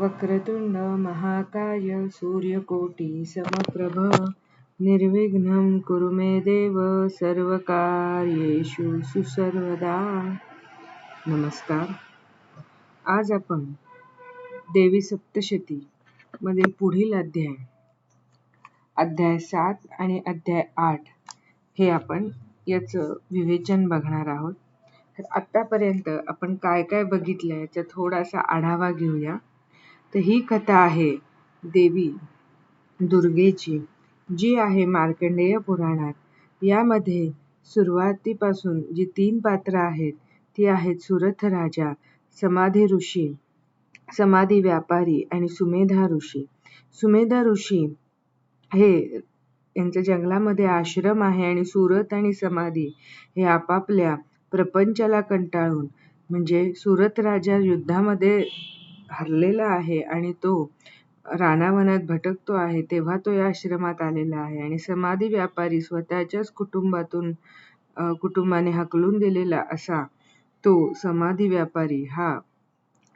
वक्रतुंड महाकाय सूर्यकोटी समप्रभ निर्विघ्नं कुरु मे देव सर्वकार्येषु सुसर्वदा। नमस्कार. आज आपण देवी सप्तशती मधील पुढील अध्याय अध्याय सात आणि अध्याय आठ हे आपण याचं विवेचन बघणार आहोत. तर आतापर्यंत आपण काय काय बघितलं याचा थोडासा आढावा घेऊया. तर ही कथा आहे देवी दुर्गेची जी आहे मार्कंडेय पुराणात. यामध्ये सुरुवातीपासून जी तीन पात्र आहेत ती आहेत सुरथ राजा समाधी ऋषी समाधी व्यापारी आणि सुमेधा ऋषी. सुमेधा ऋषी हे यांच्या जंगलामध्ये आश्रम आहे आणि सुरत आणि समाधी हे आपापल्या प्रपंचाला कंटाळून म्हणजे सुरत राजा युद्धामध्ये हरलेला आहे आणि तो रानावनात भटकतो आहे तेव्हा तो या आश्रमात आलेला आहे. आणि समाधी व्यापारी स्वतःच्याच कुटुंबातून कुटुंबाने हकलून दिलेला असा तो समाधी व्यापारी हा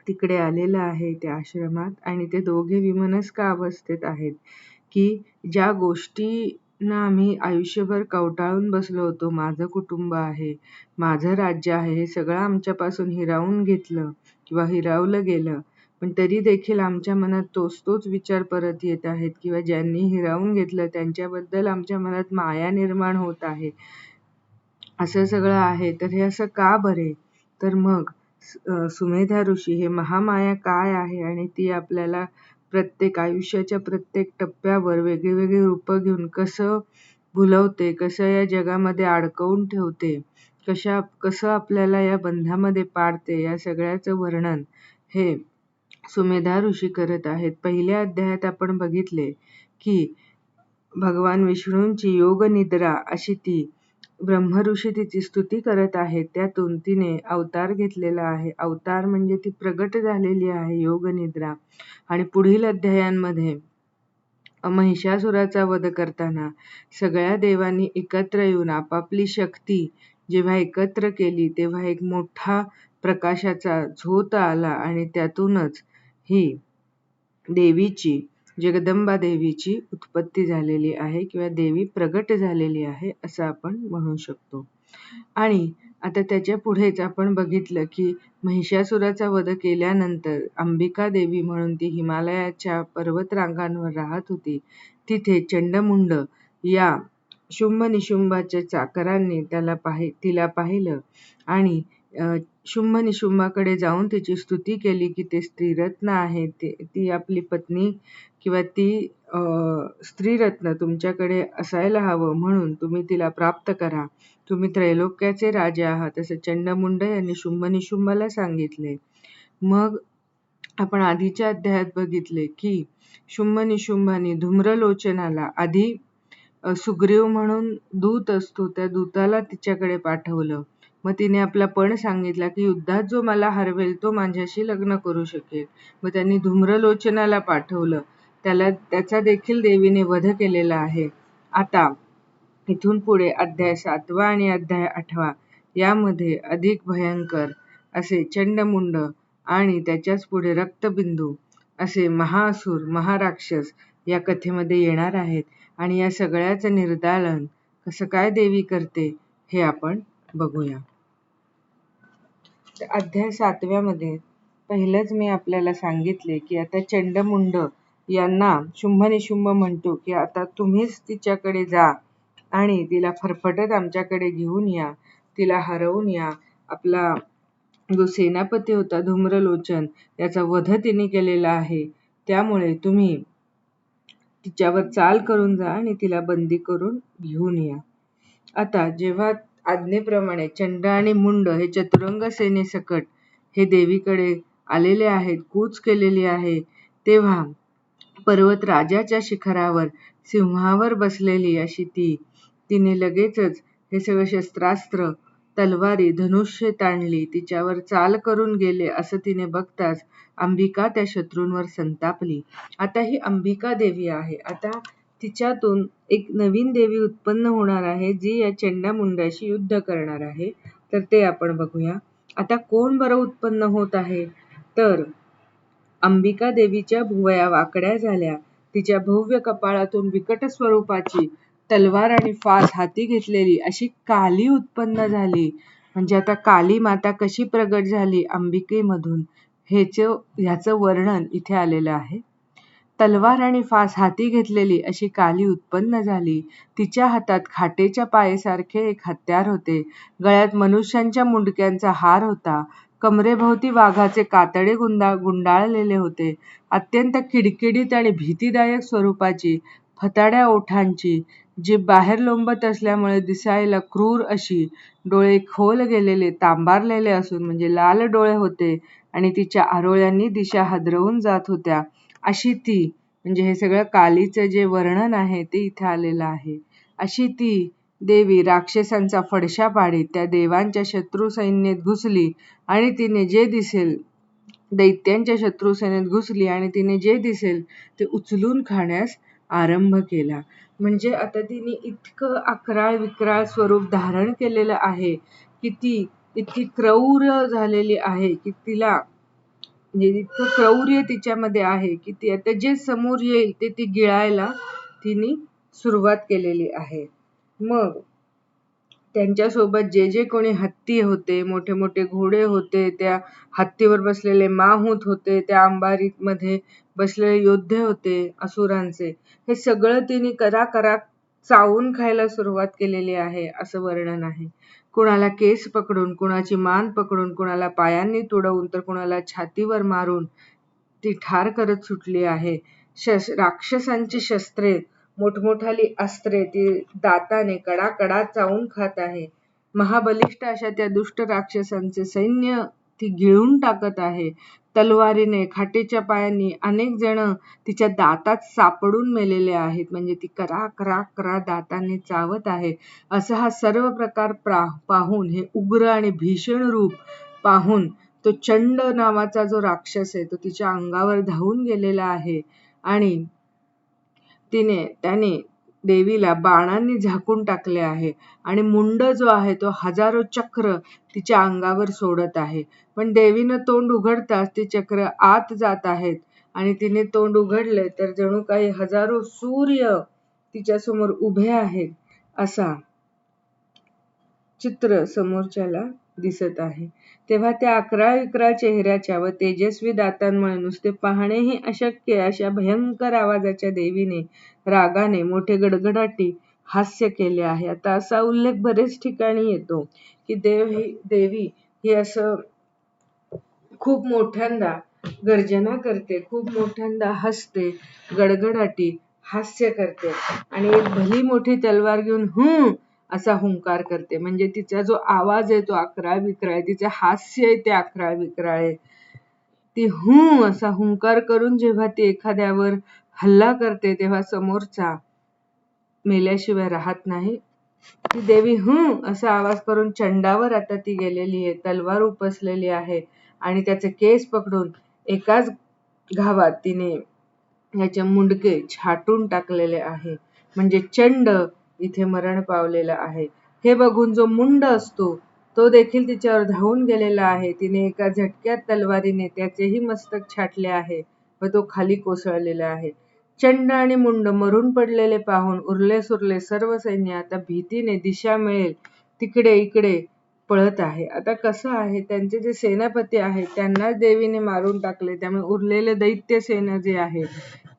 तिकडे आलेला आहे त्या आश्रमात आणि ते दोघे विमनस्क अवस्थेत आहेत की ज्या गोष्टींना आम्ही आयुष्यभर कवटाळून बसलो होतो माझं कुटुंब आहे माझं राज्य आहे हे सगळं आमच्यापासून हिरावून घेतलं किंवा हिरावलं गेलं पण तरी देखील आमच्या मनात तोच तोच विचार परत येत आहेत किंवा ज्यांनी हिरावून घेतलं त्यांच्याबद्दल आमच्या मनात माया निर्माण होत आहे. असं सगळं आहे तर हे असं का बरे? तर मग सुमेधा ऋषी हे महामाया काय आहे? आणि ती आपल्याला प्रत्येक आयुष्याच्या प्रत्येक टप्प्यावर वेगळी वेगळी रूपं घेऊन कसं भुलवते कसं या जगामध्ये अडकवून ठेवते कशा कसं आपल्याला या बंधामध्ये पाडते या सगळ्याचं वर्णन हे सुमेधा ऋषी करत आहेत. पहिल्या अध्यायात आपण बघितले की भगवान विष्णूंची योग निद्रा अशी ती ब्रह्मऋषी तिची स्तुती करत आहेत. त्यातून तिने अवतार घेतलेला आहे. अवतार म्हणजे ती प्रगट झालेली आहे योग निद्रा. आणि पुढील अध्यायांमध्ये महिषासुराचा वध करताना सगळ्या देवांनी एकत्र येऊन आपापली शक्ती जेव्हा एकत्र केली तेव्हा एक मोठा प्रकाशाचा झोत आला आणि त्यातूनच ही देवीची जगदंबा देवीची उत्पत्ती झालेली आहे किंवा देवी प्रगट झालेली आहे असं आपण म्हणू शकतो. आणि आता त्याच्या पुढेच आपण बघितलं की महिषासुराचा वध केल्यानंतर अंबिका देवी म्हणून ती हिमालयाच्या पर्वतरांगांवर राहत होती. तिथे चंडमुंड या शुंभ निशुंभाच्या चाकरांनी त्याला पाहि तिला पाहिलं आणि शुंभ निशुंभाकडे जाऊन तिची स्तुती केली की ते स्त्रीरत्न आहे. ते ती आपली पत्नी किंवा ती स्त्रीरत्न तुमच्याकडे असायला हवं म्हणून तुम्ही तिला प्राप्त करा. तुम्ही त्रैलोक्याचे राजे आहात असं चंडमुंड यांनी शुंभ निशुंभाला सांगितले. मग आपण आधीच्या अध्यायात बघितले की शुंभ निशुंभाने धूम्रलोचनाला आधी सुग्रीव म्हणून दूत असतो त्या दूताला तिच्याकडे पाठवलं. मग तिने आपला पण सांगितला की युद्धात जो मला हरवेल तो माझ्याशी लग्न करू शकेल. मग त्यांनी धूम्रलोचनाला पाठवलं. त्याला त्याचा देखील देवीने वध केलेला आहे. आता इथून पुढे अध्याय सातवा आणि अध्याय आठवा यामध्ये अधिक भयंकर असे चंडमुंड आणि त्याच्याच पुढे रक्तबिंदू असे महाअसुर महाराक्षस या कथेमध्ये येणार आहेत. आणि या सगळ्याचं निर्दालन कसं काय देवी करते हे आपण बघूया. अध्याय सातव्यामध्ये पहिलंच मी आपल्याला सांगितले की आता चंडमुंड यांना शुंभ निशुंभ म्हणतो की आता तुम्हीच तिच्याकडे जा आणि तिला फरफटत आमच्याकडे घेऊन या तिला हरवून या. आपला जो सेनापती होता धूम्रलोचन याचा वध तिने केलेला आहे. त्यामुळे तुम्ही तिच्यावर चाल करून जा आणि तिला बंदी करून घेऊन या. आता जेव्हा आज्ञेप्रमाणे चंड आणि मुंड हे चतुरंग सेनेसकट हे देवीकडे आलेले आहेत कूच केलेली आहे. तेव्हा पर्वत राजाच्या शिखरावर सिंहावर बसलेली अशी ती तिने लगेचच हे सगळं शस्त्रास्त्र तलवारी धनुष्य ताणली. तिच्यावर चाल करून गेले असं तिने बघताच अंबिका त्या शत्रूंवर संतापली. आता ही अंबिका देवी आहे. आता तिच्यातून एक नवीन देवी उत्पन्न होणार आहे जी या चंडामुंडाशी युद्ध करणार आहे तर ते आपण बघूया आता कोण बरं उत्पन्न होत आहे तर अंबिका देवीच्या भुवया वाकड्या झाल्या. तिच्या भव्य कपाळातून विकट स्वरूपाची तलवार आणि फास हाती घेतलेली अशी काली उत्पन्न झाली. म्हणजे आता काली माता कशी प्रगट झाली अंबिकेमधून ह्याचं ह्याचं वर्णन इथे आलेलं आहे. तलवार आणि फास हाती घेतलेली अशी काली उत्पन्न झाली. तिच्या हातात खाटेच्या पायेसारखे एक हत्यार होते. गळ्यात मनुष्यांच्या मुंडक्यांचा हार होता. कमरेभोवती वाघाचे कातडे गुंडा गुंडाळलेले होते. अत्यंत किडकिडीत आणि भीतीदायक स्वरूपाची, फताड्या ओठांची, जीभ बाहेर लोंबत असल्यामुळे दिसायला क्रूर अशी, डोळे खोल गेलेले तांबारलेले असून म्हणजे लाल डोळे होते आणि तिच्या आरोळ्यांनी दिशा हादरवून जात होत्या अशी ती म्हणजे हे सगळं कालीचं जे वर्णन आहे ते इथे आलेलं आहे. अशी ती देवी राक्षसांचा फडशा पाडीत त्या देवांच्या शत्रू सैन्यात घुसली आणि तिने जे दिसेल दैत्यांच्या शत्रू सैन्यात घुसली आणि तिने जे दिसेल ते उचलून खाण्यास आरंभ केला. म्हणजे आता तिने इतकं अकराळ विक्राळ स्वरूप धारण केलेलं आहे की ती इतकी क्रौर झालेली आहे की तिला म्हणजे इतकं क्रौर्य तिच्यामध्ये आहे की ती आता जे समोर येईल ते ती गिळायला तिने सुरुवात केलेली आहे. मग त्यांच्यासोबत जे जे कोणी हत्ती होते, मोठे मोठे घोडे होते, त्या हत्तीवर बसलेले माहूत होते, त्या अंबारीमध्ये बसलेले योद्धे होते असुरांचे, हे सगळं तिने करा करा चावून खायला सुरुवात केलेली आहे असं वर्णन आहे. कुणाला केस पकडून, कुणाची मान पकडून, कुणाला पायांनी तुडवून तर कुणाला छातीवर मारून ती ठार करत सुटली आहे. शस राक्षसांची शस्त्रे, मोठमोठाली अस्त्रे ती दाताने कडाकडा चावून खात आहे. महाबलिष्ठ अशा त्या दुष्ट राक्षसांचे सैन्य ती गिळून टाकत आहे. तलवारीने, खाटेच्या पायांनी अनेक जण तिच्या दातात सापडून मेलेले आहेत. म्हणजे ती करा करा करा दाताने चावत आहे. असा हा सर्व प्रकार प्रा पाहून हे उग्र आणि भीषण रूप पाहून तो चंड नावाचा जो राक्षस आहे तो तिच्या अंगावर धावून गेलेला आहे आणि तिने त्याने देवीला बाणांनी झाकून टाकले आहे. आणि मुंड जो आहे तो हजारो चक्र तिच्या अंगावर सोडत आहे. पण देवीनं तोंड उघडताच ती चक्र आत जात आहेत. आणि तिने तोंड उघडले तर जणू काही हजारो सूर्य तिच्यासमोर उभे आहेत. असा चित्र समोरच्याला दिसत आहे. तेव्हा त्या अकरा इकरा चेहऱ्याच्या व तेजस्वी दातांमुळे नुसते पाहणेही अशक्य अशा भयंकर आवाजाच्या देवीने रागाने मोठे गडगडाटी हास्य केले आहे. आता असा उल्लेख बरेच ठिकाणी येतो की देव ही देवी ही असं खूप मोठ्यांदा गर्जना करते, खूप मोठ्यांदा हसते, गडगडाटी हास्य करते आणि एक भली मोठी तलवार घेऊन हम्म असा हुंकार करते. म्हणजे तिचा जो आवाज आहे तो अकरा विक्राळ, तिचे हास्य आहे ते अकरा विक्राळ आहे. ती हू असा हुंकार करून जेव्हा ती एखाद्यावर हल्ला करते तेव्हा समोरचा मेल्याशिवाय राहत नाही. ती देवी हू असा आवाज करून चंडावर आता ती गेलेली आहे. तलवार उपसलेली आहे आणि त्याचे केस पकडून एकाच घावात तिने याचे मुंडके छाटून टाकलेले आहे. म्हणजे चंड इथे मरण पावलेला आहे. हे बघून जो मुंड असतो तो देखील तिच्यावर धावून गेलेला आहे. तिने एका झटक्यात तलवारीने त्याचेही मस्तक छाटले आहे व तो खाली कोसळलेला आहे. चंड आणि मुंड मरून पडलेले पाहून उरले सुरले सर्व सैन्य आता भीतीने दिशा मिळेल तिकडे इकडे पळत आहे. आता कसं आहे त्यांचे जे सेनापती आहेत त्यांना देवीने मारून टाकले त्यामुळे उरलेले दैत्य सेना जे आहे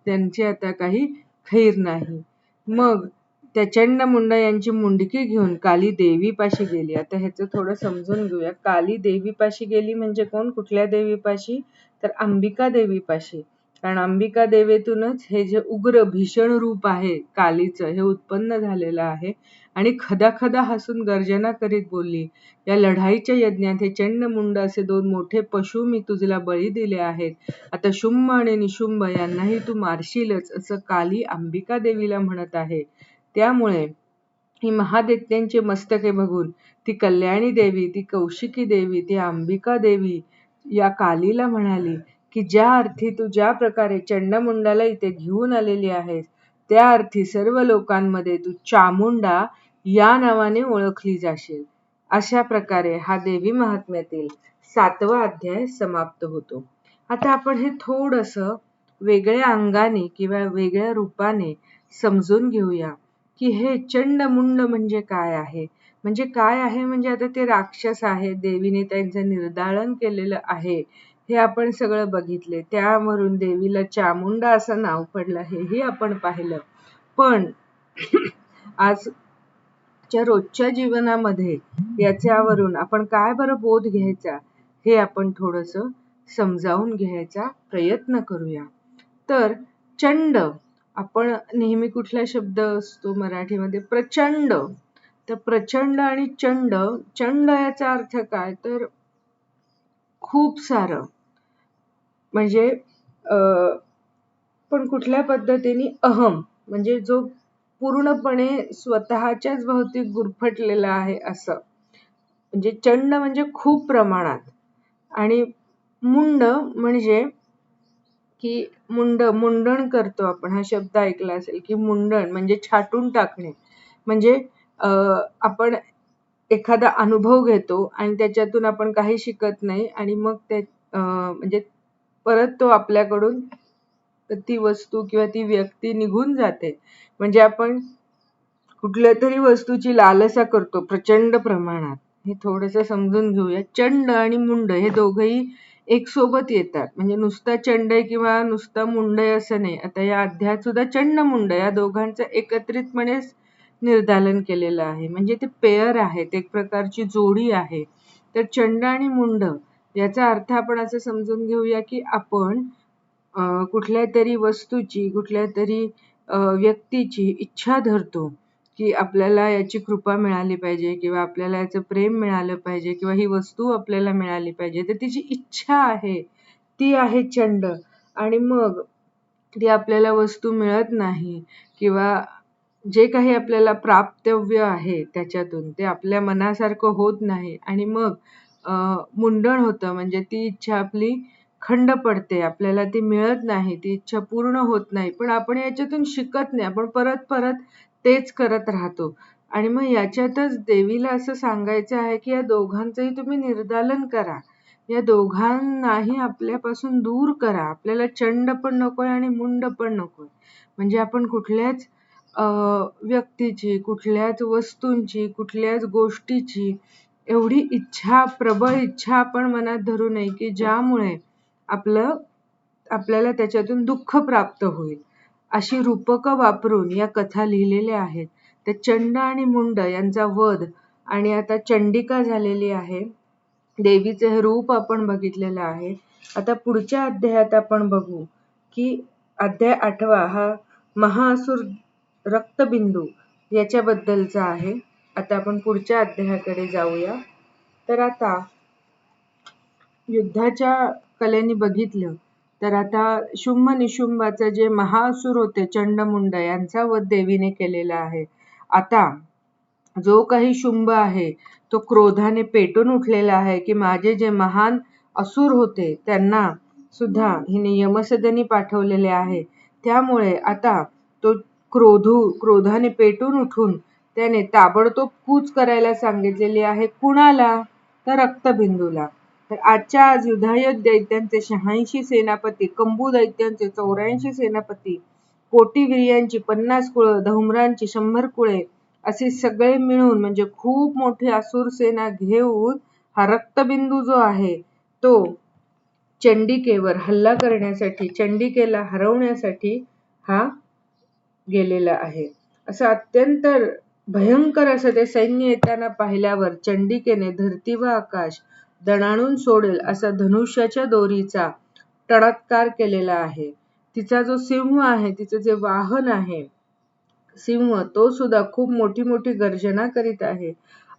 त्यांची आता काही खैर नाही. मग त्या चंड मुंडा यांची मुंडकी घेऊन काली देवीपाशी गेली. आता ह्याचं थोडं समजून घेऊया. काली देवीपाशी गेली म्हणजे कोण? कुठल्या देवीपाशी? तर अंबिका देवीपाशी. कारण अंबिका देवेतूनच हे जे उग्र भीषण रूप आहे कालीचं हे उत्पन्न झालेलं आहे आणि खदाखदा हसून गर्जना करीत बोलली, या लढाईच्या यज्ञात हे चंड मुंड असे दोन मोठे पशु मी तुझला बळी दिले आहेत. आता शुंभ आणि निशुंभ यांनाही तू मारशीलच असं काली अंबिका देवीला म्हणत आहे. त्यामुळे ही महादैत्यांची मस्तके बघून ती कल्याणी देवी, ती कौशिकी देवी, ती अंबिका देवी या कालीला म्हणाली की ज्या अर्थी तू ज्या प्रकारे चंडमुंडाला इथे घेऊन आलेली आहेस त्या अर्थी सर्व लोकांमध्ये तू चामुंडा या नावाने ओळखली जाशील. अशा प्रकारे हा देवी महात्म्यातील सातवा अध्याय समाप्त होतो. आता आपण हे थोडस वेगळ्या अंगाने किंवा वेगळ्या रूपाने समजून घेऊया की हे चंड मुंड म्हणजे काय आहे? म्हणजे काय आहे? म्हणजे आता ते राक्षस आहे देवीने त्यांचं निर्धारण केलेलं आहे. हे आपण सगळं बघितले. त्यावरून देवीला चामुंडा असं नाव पडलं हेही आपण पाहिलं. पण आजच्या रोजच्या जीवनामध्ये याच्यावरून आपण काय बरं बोध घ्यायचा हे आपण थोडस समजावून घ्यायचा प्रयत्न करूया. तर चंड आपण नेहमी कुठला शब्द असतो मराठीमध्ये? प्रचंड. तर प्रचंड आणि चंड चंड याचा अर्थ काय? तर खूप सारं. म्हणजे पण कुठल्या पद्धतीने अहम? म्हणजे जो पूर्णपणे स्वतःच्याच भोवती गुरफटलेला आहे असं. म्हणजे चंड म्हणजे खूप प्रमाणात. आणि मुंड म्हणजे की मुंड मुंडण करतो आपण. हा शब्द ऐकला असेल की मुंडण म्हणजे छाटून टाकणे. म्हणजे आपण एखादा अनुभव घेतो आणि त्याच्यातून आपण काही शिकत नाही आणि मग ते म्हणजे परत तो आपल्याकडून ती वस्तू किंवा ती व्यक्ती निघून जाते. म्हणजे आपण कुठल्या तरी वस्तूची लालसा करतो प्रचंड प्रमाणात. हे थोडस समजून घेऊया. चंड आणि मुंड हे दोघही एक सोबत येतात. म्हणजे नुसता चंड किंवा नुसता मुंडय असं नाही. आता या अध्यायात सुद्धा चंड मुंड या दोघांचं एकत्रितपणे निर्धालन केलेलं आहे. म्हणजे ते पेअर आहेत. एक प्रकारची जोडी आहे. तर चंड आणि मुंड याचा अर्थ आपण असं समजून घेऊया की आपण कुठल्या तरी वस्तूची कुठल्या तरी व्यक्तीची इच्छा धरतो. की आपल्याला याची कृपा मिळाली पाहिजे किंवा आपल्याला याचं प्रेम मिळालं पाहिजे किंवा ही वस्तू आपल्याला मिळाली पाहिजे. तर तिची इच्छा आहे ती आहे चंड. आणि मग ती आपल्याला वस्तू मिळत नाही किंवा जे काही आपल्याला प्राप्तव्य आहे त्याच्यातून ते आपल्या मनासारखं होत नाही. आणि मग मुंडण होतं. म्हणजे ती इच्छा आपली खंड पडते. आपल्याला ती मिळत नाही. ती इच्छा पूर्ण होत नाही. पण आपण याच्यातून शिकत नाही. आपण परत परत तेच करत राहतो. आणि मग याच्यातच देवीला असं सांगायचं आहे की या दोघांचंही तुम्ही निर्दालन करा. या दोघांनाही आपल्यापासून दूर करा. आपल्याला चंड पण नकोय आणि मुंड पण नकोय. म्हणजे आपण कुठल्याच व्यक्तीची कुठल्याच वस्तूंची कुठल्याच गोष्टीची एवढी इच्छा प्रबळ इच्छा आपण मनात धरू नये की ज्यामुळे आपलं आपल्याला त्याच्यातून दुःख प्राप्त होईल. अशी रूपकं वापरून या कथा लिहिलेल्या आहेत. त्या चंड आणि मुंड यांचा वध आणि आता चंडिका झालेली आहे. देवीचं हे रूप आपण बघितलेलं आहे. आता पुढच्या अध्यायात आपण बघू की अध्याय आठवा हा महाअसुर रक्तबिंदू याच्याबद्दलचा आहे. आता आपण पुढच्या अध्यायाकडे जाऊया. तर आता युद्धाच्या कलेने बघितलं तर आता शुंभ निशुंभाचे जे महाअसुर होते चंडमुंड यांचा वध देवीने केलेला आहे. आता जो काही शुंभ आहे तो क्रोधाने पेटून उठलेला आहे की माझे जे महान असुर होते त्यांना सुद्धा हिने यमसदनी पाठवलेले आहे. त्यामुळे आता तो क्रोधू क्रोधाने पेटून उठून त्याने ताबडतोब कूच करायला सांगितलेली आहे. कुणाला? तर रक्तबिंदूला. तर आजच्या आज युधायत दैत्यांचे शहाऐंशी सेनापती कंबू दैत्यांचे चौऱ्याऐंशी सेनापती कोटीविर्यांची पन्नास कुळं धौम्रांची शंभर कुळे असे सगळे मिळून म्हणजे खूप मोठी असुर सेना घेऊन हा रक्तबिंदू जो आहे तो चंडिकेवर हल्ला करण्यासाठी चंडिकेला हरवण्यासाठी हा गेलेला आहे. असं अत्यंत भयंकर असं ते सैन्य येताना पाहिल्यावर चंडिकेने धरती व आकाश दणाणून सोडेल असा धनुष्याच्या दोरीचा टणत्कार केलेला आहे. तिचा जो सिंह आहे तिचं जे वाहन आहे सिंह तो सुद्धा खूप मोठी मोठी गर्जना करीत आहे.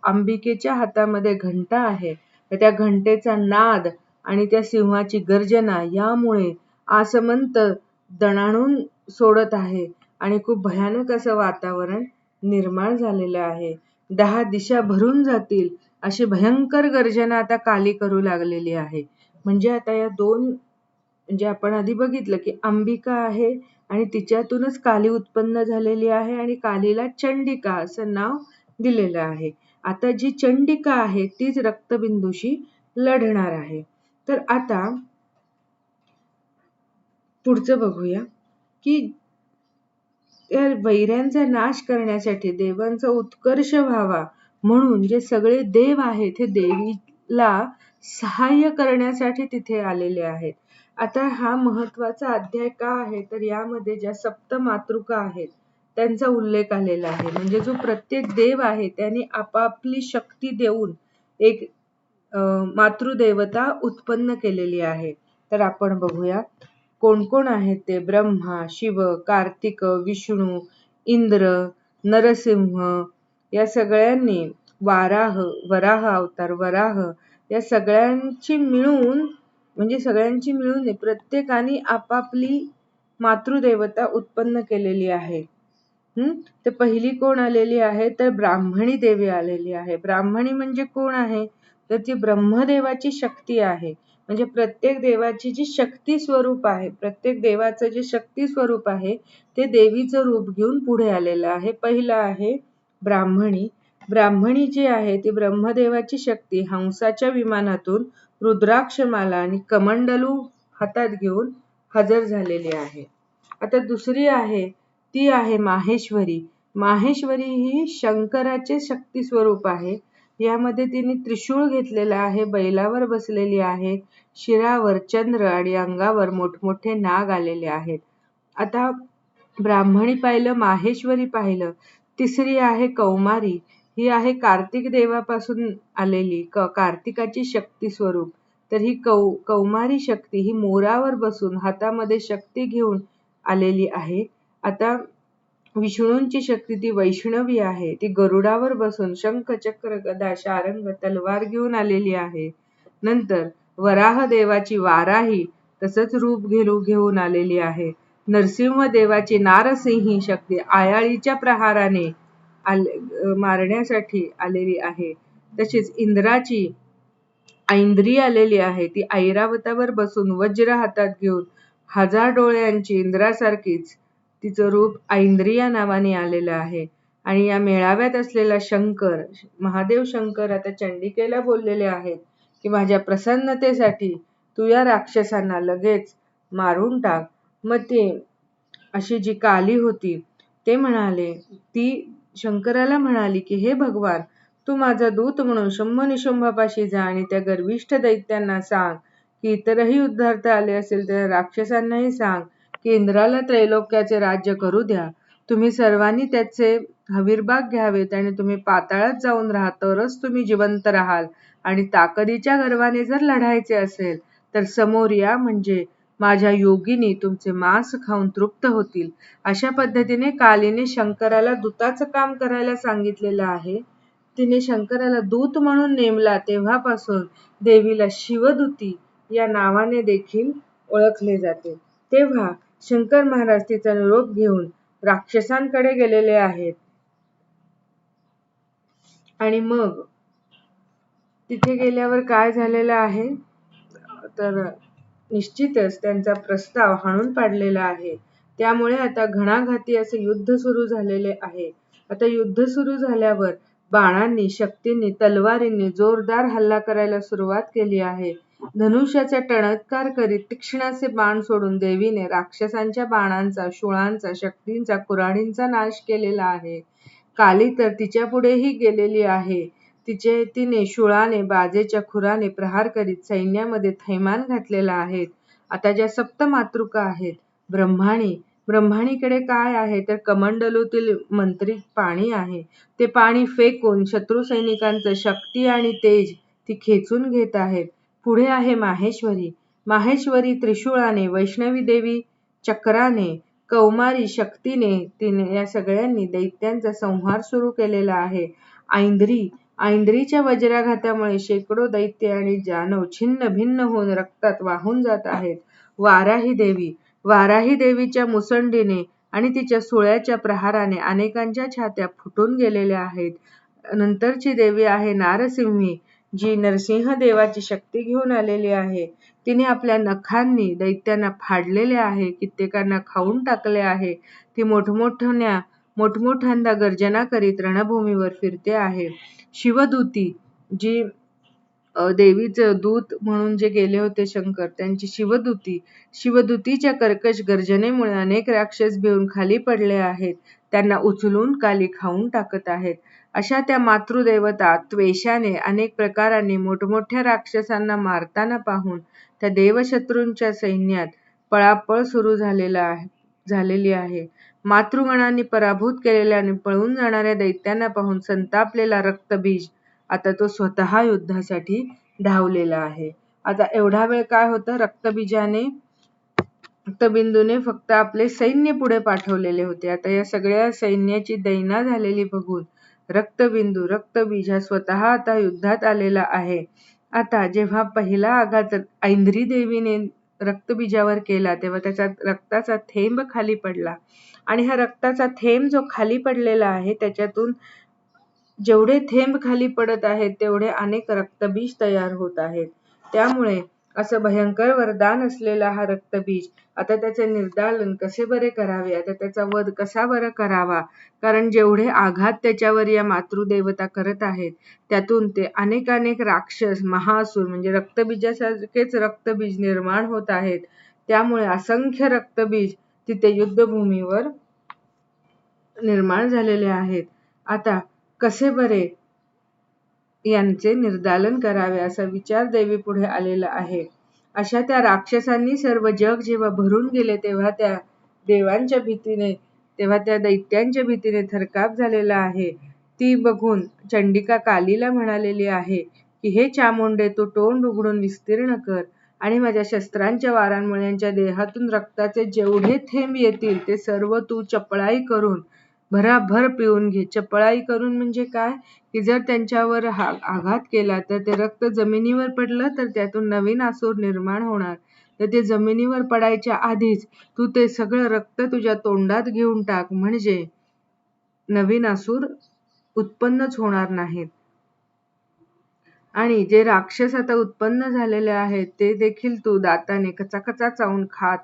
अंबिकेच्या हातामध्ये घंटा आहे त्या घंटेचा नाद आणि त्या सिंहाची गर्जना यामुळे आसमंत दणाणून सोडत आहे आणि खूप भयानक असं वातावरण निर्माण झालेलं आहे. दहा दिशा भरून जातील अशी भयंकर गर्जना आता काली करू लागलेली आहे. म्हणजे आता या दोन म्हणजे आपण आधी बघितलं की अंबिका आहे आणि तिच्यातूनच काली उत्पन्न झालेली आहे आणि कालीला चंडिका असं नाव दिलेलं आहे. आता जी चंडिका आहे तीच रक्तबिंदूशी लढणार आहे. तर आता पुढचं बघूया की वैऱ्यांचा नाश करण्यासाठी देवांचा उत्कर्ष व्हावा म्हणून जे सगळे देव आहेत हे देवीला सहाय्य करण्यासाठी तिथे आलेले आहेत. आता हा महत्त्वाचा अध्याय का आहे? तर यामध्ये ज्या सप्त मातृका आहेत त्यांचा उल्लेख आलेला आहे. म्हणजे जो प्रत्येक देव आहे त्याने आपापली शक्ती देऊन एक मातृदेवता उत्पन्न केलेली आहे. तर आपण बघूया कोण कोण आहेत ते? ब्रह्मा शिव कार्तिक विष्णू इंद्र नरसिंह या सगळ्यांनी वाराह वराह अवतार वराह या सगळ्यांची मिळून म्हणजे सगळ्यांची मिळून प्रत्येकाने आपापली मातृदेवता उत्पन्न केलेली आहे. तर पहिली कोण आलेली आहे? तर ब्राह्मणी देवी आलेली आहे. ब्राह्मणी म्हणजे कोण आहे? तर ती ब्रह्मदेवाची शक्ती आहे. म्हणजे प्रत्येक देवाची जी शक्ती स्वरूप आहे प्रत्येक देवाचं जे शक्ती स्वरूप आहे ते देवीचं रूप घेऊन पुढे आलेलं आहे. पहिलं आहे ब्राह्मणी. ब्राह्मणी जी आहे ती ब्रह्मदेवाची शक्ती हंसाच्या विमानातून रुद्राक्षमाला आणि कमंडलू हातात घेऊन हजर झालेली आहे. आता दुसरी आहे ती आहे माहेश्वरी. माहेश्वरी ही शंकराचे शक्ती स्वरूप आहे. यामध्ये तिने त्रिशूळ घेतलेला आहे बैलावर बसलेली आहे शिरावर चंद्र आणि अंगावर मोठमोठे नाग आलेले आहेत. आता ब्राह्मणी पाहिलं माहेश्वरी पाहिलं तिसरी आहे कौमारी. ही आहे कार्तिक देवापासून आलेली. क कार्तिकाची शक्ती स्वरूप. तर ही कौ कौमारी शक्ती ही मोरावर बसून हातामध्ये शक्ती घेऊन आलेली आहे. आता विष्णूंची शक्ती ती वैष्णवी आहे. ती गरुडावर बसून शंख चक्र गदा शारंग तलवार घेऊन आलेली आहे. नंतर वराह देवाची वाराही तसंच रूप घेऊ घेऊन आलेली आहे. नरसिंहदेवाची नारसिंही शक्ती आयाळीच्या प्रहाराने आले मारण्यासाठी आलेली आहे. तशीच इंद्राची ऐंद्री आलेली आहे. ती ऐरावतावर बसून वज्र हातात घेऊन हजार डोळ्यांची इंद्रासारखीच तिचं रूप ऐंद्रिया नावाने आलेलं आहे. आणि या मेळाव्यात असलेला शंकर महादेव शंकर आता चंडिकेला बोललेले आहेत की माझ्या प्रसन्नतेसाठी तू या राक्षसांना लगेच मारून टाक. मग ते अशी जी काली होती ते म्हणाले ती शंकराला म्हणाली की हे भगवान तू माझा दूत म्हणून शंभ निशंभापाशी जा आणि त्या गर्विष्ठ दैत्यांना सांग की इतरही उद्धार्थ आले असेल तर राक्षसांनाही सांग की इंद्राला त्रैलोक्याचे राज्य करू द्या. तुम्ही सर्वांनी त्याचे हवीरबाग घ्यावेत आणि तुम्ही पाताळात जाऊन राहा तरच तुम्ही जिवंत राहाल. आणि ताकदीच्या गर्वाने जर लढायचे असेल तर समोर या म्हणजे माझ्या योगिनी तुमचे मांस खाऊन तृप्त होतील. अशा पद्धतीने कालीने शंकराला दूताचं काम करायला सांगितलेलं आहे. तिने शंकराला दूत म्हणून नेमला तेव्हापासून देवीला शिवदूती या नावाने देखील ओळखले जाते. तेव्हा शंकर महाराज तिचा निरोप घेऊन राक्षसांकडे गेलेले आहेत. आणि मग तिथे गेल्यावर काय झालेलं आहे? तर निश्चितच त्यांचा प्रस्ताव हाणून पाडलेला आहे. त्यामुळे आता घणाघाती असे युद्ध सुरू झालेले आहे. आता युद्ध सुरू झाल्यावर बाणांनी शक्तींनी तलवारींनी जोरदार हल्ला करायला सुरुवात केली आहे. धनुष्याचा टणत्कार करीत तीक्ष्णाचे बाण सोडून देवीने राक्षसांच्या बाणांचा शूळांचा शक्तींचा कुऱ्हाडींचा नाश केलेला आहे. काली तर तिच्या पुढेही गेलेली आहे. तिचे तिने शूळाने बाजेच्या खुराने प्रहार करीत सैन्यामध्ये थैमान घातलेला आहे आता ज्या सप्त मातृका आहेत ब्रह्माणी. ब्रह्माणीकडे काय आहे? तर कमंडलूतील मंत्री पाणी आहे. ते पाणी फेकून शत्रू सैनिकांचं शक्ती आणि तेज ती खेचून घेत आहेत. पुढे आहे माहेश्वरी. माहेश्वरी त्रिशूळाने वैष्णवी देवी चक्राने कौमारी शक्तीने तिने या सगळ्यांनी दैत्यांचा संहार सुरू केलेला आहे. ऐंद्री ऐंद्रीच्या वज्राघातामुळे शेकडो दैत्य आणि जानव छिन्न भिन्न होऊन रक्तात वाहून जात आहेत. वाराही देवी वाराही देवीच्या मुसंडीने आणि तिच्या सुळ्याच्या प्रहाराने अनेकांच्या छात्या फुटून गेलेल्या आहेत. नंतरची देवी आहे नारसिंही जी नरसिंह देवाची शक्ती घेऊन आलेली आहे. तिने आपल्या नखांनी दैत्यांना फाडलेले आहे कित्येकांना खाऊन टाकले आहे. ती मोठमोठ्या मोठमोठ्यांदा गर्जना करीत रणभूमीवर फिरते आहे. शिवदूती जी देवीचं दूत म्हणून जे गेले होते शंकर त्यांची शिवदूती. शिवदूतीच्या कर्कश गर्जनेमुळे अनेक राक्षस भिवून खाली पडले आहेत. त्यांना उचलून काली खाऊन टाकत आहेत. अशा त्या मातृदेवता त्वेषाने अनेक प्रकारांनी मोठमोठ्या राक्षसांना मारताना पाहून त्या देवशत्रूंच्या सैन्यात पळापळ सुरू झालेला आहे झालेली आहे. मातृगणांनी पराभूत केलेल्या आणि पळून जाणाऱ्या दैत्यांना पाहून संतापलेला रक्तबीज आता तो स्वतः युद्धासाठी धावलेला आहे. आता एवढा वेळ काय होतं? रक्तबीजाने रक्तबिंदूने फक्त आपले सैन्य पुढे पाठवलेले होते. आता या सगळ्या सैन्याची दैना झालेली बघून रक्तबिंदू रक्तबीज हा स्वतः आता युद्धात आलेला आहे. आता जेव्हा पहिला आघात ऐंद्री देवीने रक्तबीजावर केला तेव्हा त्याचा रक्ताचा थेंब खाली पडला. आणि हा रक्ताचा थेंब जो खाली पडलेला आहे त्याच्यातून जेवढे थेंब खाली पडत आहेत तेवढे अनेक रक्तबीज तयार होत आहेत. त्यामुळे असं भयंकर वरदान असलेला हा रक्तबीज. आता त्याचे निर्दालन कसे बरे करावे? आता त्याचा वध कसा बरं करावा? कारण जेवढे आघात त्याच्यावर या मातृदेवता करत आहेत त्यातून ते अनेक अनेक राक्षस महासूर म्हणजे रक्तबीजासारखेच रक्तबीज निर्माण होत आहेत. त्यामुळे असंख्य रक्तबीज तिथे युद्धभूमीवर निर्माण झालेले आहेत. आता कसे बरे? यांचे निर्दालन करावे असा विचार देवी पुढे आलेला आहे. अशा त्या राक्षसांनी सर्व जग जेव्हा भरून गेले तेव्हा त्या देवांच्या भीतीने तेव्हा त्या दैत्यांच्या भीतीने थरकाप झालेला आहे. ती बघून चंडिका कालीला म्हणालेली आहे की हे चामुंडे तू तोंड उघडून विस्तीर्ण कर आणि माझ्या शस्त्रांच्या वारांमुळे यांच्या देहातून रक्ताचे जेवढे थेंब येतील ते सर्व तू चपळाई करून भराभर पिऊन घे चपळाई करून म्हणजे काय? की जर त्यांच्यावर हा आघात केला तर ते रक्त जमिनीवर पडलं तर त्यातून नवीन आसूर निर्माण होणार. तर ते जमिनीवर पडायच्या आधीच तू ते सगळं रक्त तुझ्या तोंडात घेऊन टाक. म्हणजे नवीन आसूर उत्पन्नच होणार नाहीत. आणि जे राक्षस आता उत्पन्न झालेले आहेत ते देखील तू दाताने कचाकचा चावून खात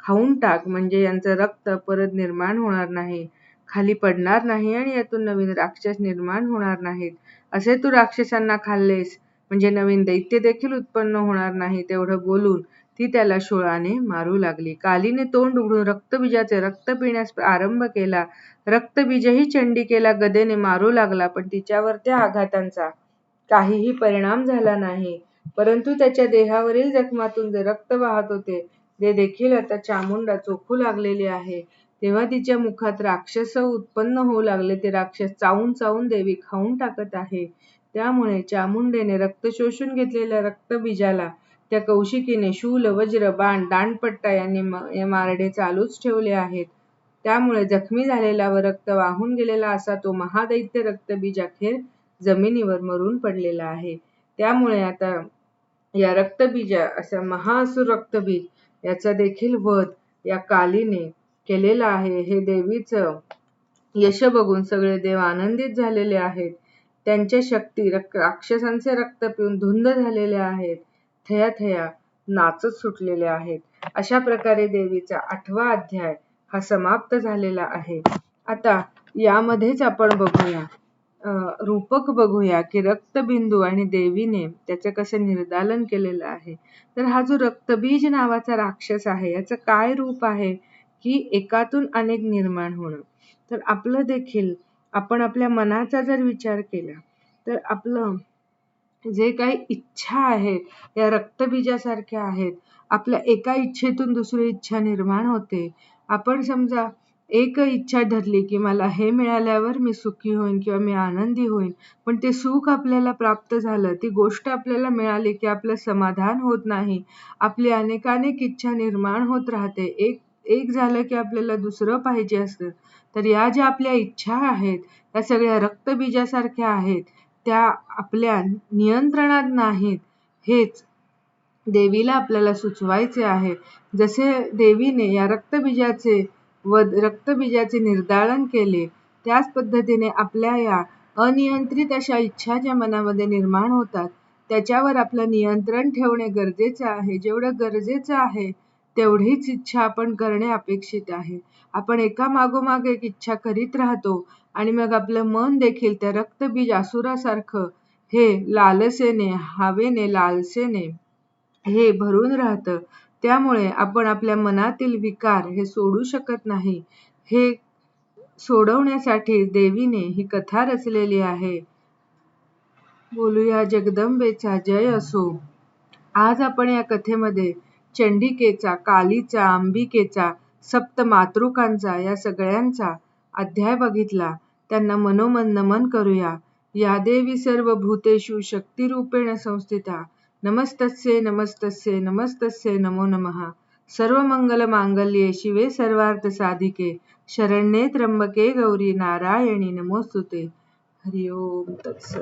खाऊन टाक. म्हणजे यांचं रक्त परत निर्माण होणार नाही. खाली पडणार नाही आणि यातून नवीन राक्षस निर्माण होणार नाहीत. असे तू राक्षसांना खाल्लेस म्हणजे नवीन दैत्य देखील उत्पन्न होणार नाही तेवढं बोलून ती त्याला शोळाने मारू लागली. कालीने तोंड उघडून रक्तबीजाचे रक्त पिण्यास आरंभ केला. रक्तबीजही चंडिकेला गदेने मारू लागला पण तिच्यावर त्या आघातांचा काहीही परिणाम झाला नाही. परंतु त्याच्या देहावरील जखमातून जे रक्त वाहत होते ते देखील आता चामुंडा चोखू लागलेले आहे. तेव्हा तिच्या मुखात राक्षस उत्पन्न होऊ लागले. ते राक्षस चावून चावून देवी खाऊन टाकत आहे. त्यामुळे चामुंडेने रक्त शोषून घेतलेल्या रक्तबीजाला त्या कौशिकीने शूल वज्र बाण दांडपट्टा यांनी मारडे चालूच ठेवले आहेत. त्यामुळे जखमी झालेला व रक्त वाहून गेलेला असा तो महादैत्य रक्तबीज अखेर जमिनीवर मरून पडलेला आहे. त्यामुळे आता या रक्तबीजा असा महाअसुर रक्तबीज याचा देखील वध या कालीने केलेला आहे. हे देवीचं यश बघून सगळे देव आनंदित झालेले आहेत. त्यांच्या शक्ती राक्षसांचे रक्त पिऊन धुंद झालेले आहेत. थया थया नाचत सुटलेले आहेत. अशा प्रकारे देवीचा आठवा अध्याय हा समाप्त झालेला आहे. आता यामध्येच आपण बघूया. रूपक बघूया की रक्तबिंदू आणि देवीने त्याचं कसं निर्दालन केलेलं आहे. तर हा जो रक्तबीज नावाचा राक्षस आहे याचं काय रूप आहे? की एकातून अनेक निर्माण होणं. तर आपलं देखील आपण आपल्या मनाचा जर विचार केला तर आपलं जे काही इच्छा आहेत या रक्तबीजासारख्या आहेत आपल्या एका इच्छेतून दुसरी इच्छा निर्माण होते. आपण समजा एक इच्छा धरली की मला हे मिळाल्यावर मी सुखी होईन किंवा मी आनंदी होईन पण ते सुख आपल्याला प्राप्त झालं ती गोष्ट आपल्याला मिळाली की आपलं समाधान होत नाही आपली अनेकानेक इच्छा निर्माण होत राहते एक एक झालं की आपल्याला दुसरं पाहिजे असतं. तर या ज्या आपल्या इच्छा आहेत त्या सगळ्या रक्तबीजासारख्या आहेत त्या आपल्या नियंत्रणात नाहीत हेच देवीला आपल्याला सुचवायचे आहे. जसे देवीने या रक्तबीजाचे व रक्तबीजाचे निर्दाळन केले त्याच पद्धतीने आपल्या या अनियंत्रित अशा इच्छा ज्या मनामध्ये निर्माण होतात त्याच्यावर आपलं नियंत्रण ठेवणे गरजेचं आहे. जेवढं गरजेचं आहे तेवढीच इच्छा आपण करणे अपेक्षित आहे. आपण एका मागोमाग एक इच्छा करीत राहतो आणि मग आपलं मन देखील त्या रक्तबीज आसुरासारखं हे लालसेने हवेने लालसेने हे भरून राहतं. त्यामुळे आपण आपल्या मनातील विकार हे सोडू शकत नाही. हे सोडवण्यासाठी देवीने ही कथा रचलेली आहे. बोलूया जगदंबेचा जय असो. आज आपण या कथेमध्ये चंडिकेचा कालीचा अंबिकेचा सप्त मातृकांचा या सगळ्यांचा अध्याय बघितला. त्यांना मनोमन नमन करूया. या देवी सर्व भूतेषु शक्तिरूपेण संस्थिता. नमस्तस्ये नमस्तस्य नमस्तस्य नमो नमः. सर्व मंगल मांगल्ये शिवे सर्वार्थ साधिके. शरण्ये त्र्यंबके गौरी नारायणी नमोस्तुते. हरिओम तत्सत